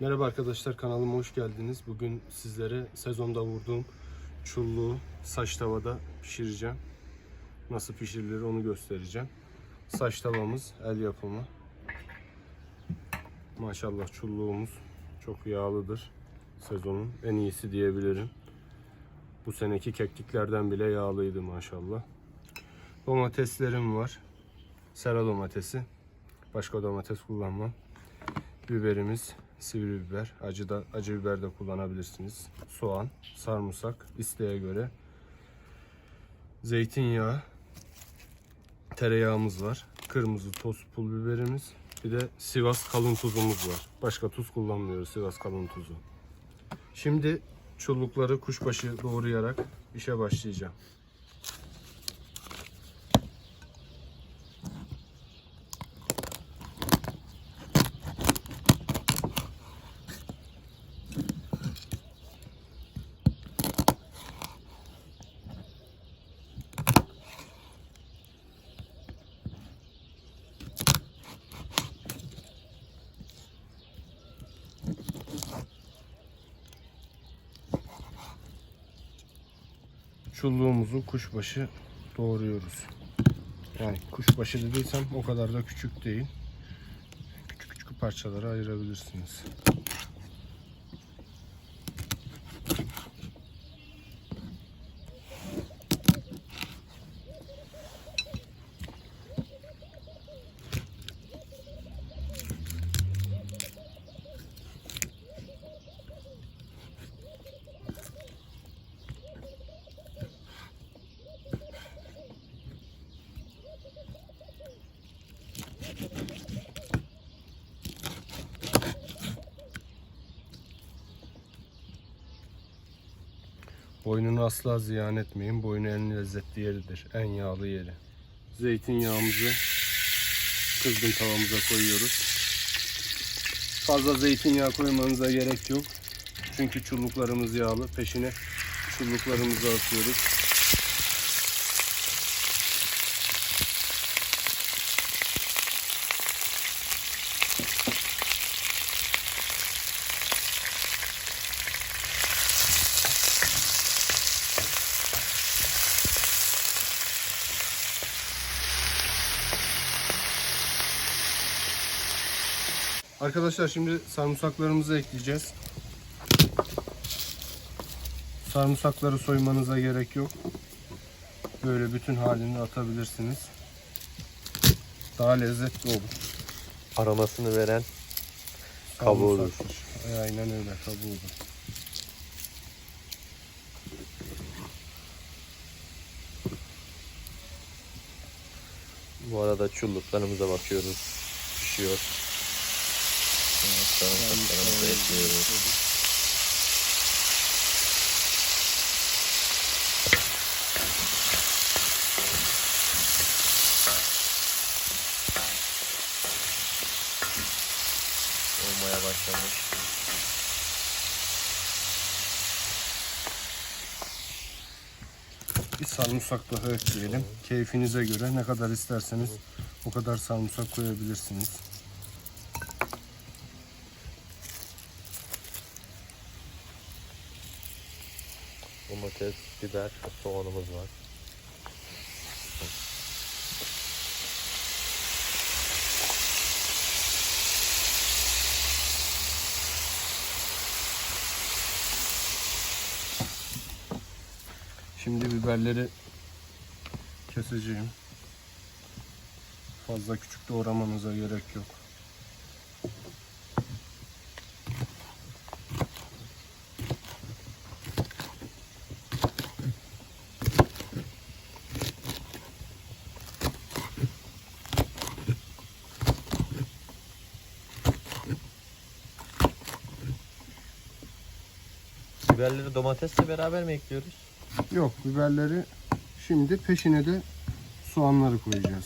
Merhaba arkadaşlar kanalıma hoş geldiniz. Bugün sizlere sezonda vurduğum çulluğu saç tavada pişireceğim. Nasıl pişirilir onu göstereceğim. Saç tavamız el yapımı. Maşallah çulluğumuz çok yağlıdır. Sezonun en iyisi diyebilirim. Bu seneki kekliklerden bile yağlıydı maşallah. Domateslerim var. Sera domatesi. Başka domates kullanmam. Biberimiz, sivri biber, acı da acı biber de kullanabilirsiniz. Soğan, sarımsak isteğe göre. Zeytinyağı, tereyağımız var. Kırmızı toz pul biberimiz. Bir de Sivas kalın tuzumuz var. Başka tuz kullanmıyoruz Sivas kalın tuzu. Şimdi çullukları kuşbaşı doğrayarak işe başlayacağım. Çulluğumuzu kuşbaşı doğruyoruz. Yani kuşbaşı dediysem o kadar da küçük değil. Küçük küçük parçalara ayırabilirsiniz. Boynunu asla ziyan etmeyin. Boynu en lezzetli yeridir. En yağlı yeri. Zeytinyağımızı kızgın tavamıza koyuyoruz. Fazla zeytinyağı koymanıza gerek yok. Çünkü çulluklarımız yağlı. Peşine çulluklarımızı atıyoruz. Arkadaşlar şimdi sarımsaklarımızı ekleyeceğiz. Sarımsakları soymanıza gerek yok. Böyle bütün halini atabilirsiniz. Daha lezzetli olur. aromasını veren kabuğudur. Sarımsaktır. Aynen öyle kabuğudur. Bu arada çulluklarımıza bakıyoruz. Pişiyor. Olmaya başlamış. Bir sarımsak daha ekleyelim. Keyfinize göre ne kadar isterseniz o kadar sarımsak koyabilirsiniz. Domates, biber, soğanımız var. Şimdi biberleri keseceğim. Fazla küçük doğramanıza gerek yok. Biberleri domatesle beraber mi ekliyoruz? Yok biberleri şimdi peşine de soğanları koyacağız.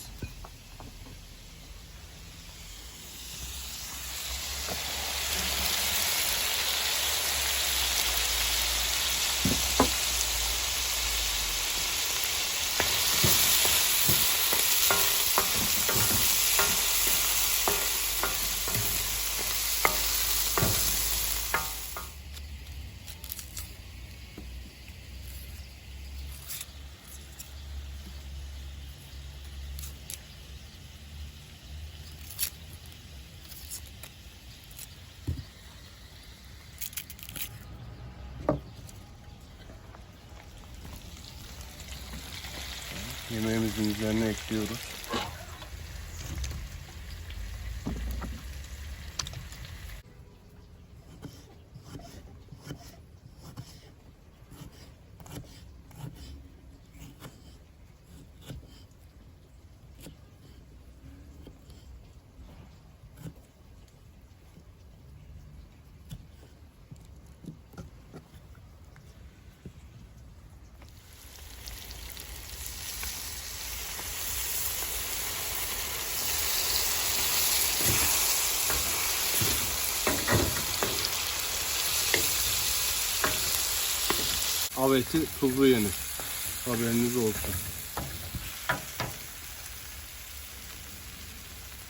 Yemeğimizin üzerine ekliyoruz. Av eti tuzlu yenir. Haberiniz olsun.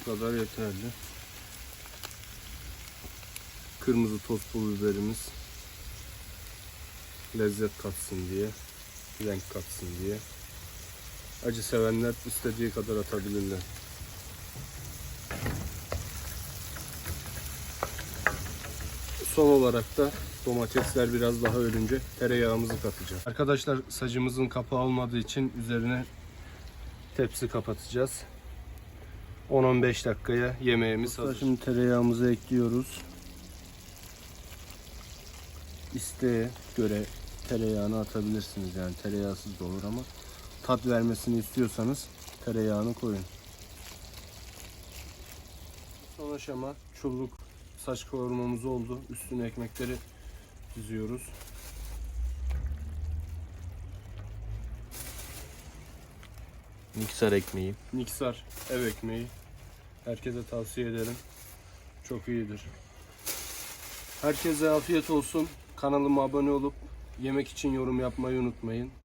Bu kadar yeterli. Kırmızı toz pul biberimiz lezzet katsın diye, renk katsın diye. Acı sevenler istediği kadar atabilirler. Son olarak da domatesler biraz daha ölünce tereyağımızı katacağız. Arkadaşlar sacımızın kapağı olmadığı için üzerine tepsi kapatacağız. 10-15 dakikaya yemeğimiz hazır. Şimdi tereyağımızı ekliyoruz. İsteğe göre tereyağını atabilirsiniz yani tereyağsız da olur ama tat vermesini istiyorsanız tereyağını koyun. Son aşama çulluk saç kavurmamız oldu. Üstüne ekmekleri diziyoruz. Mikser ekmeği. Niksar ev ekmeği. Herkese tavsiye ederim. Çok iyidir. Herkese afiyet olsun. Kanalıma abone olup yemek için yorum yapmayı unutmayın.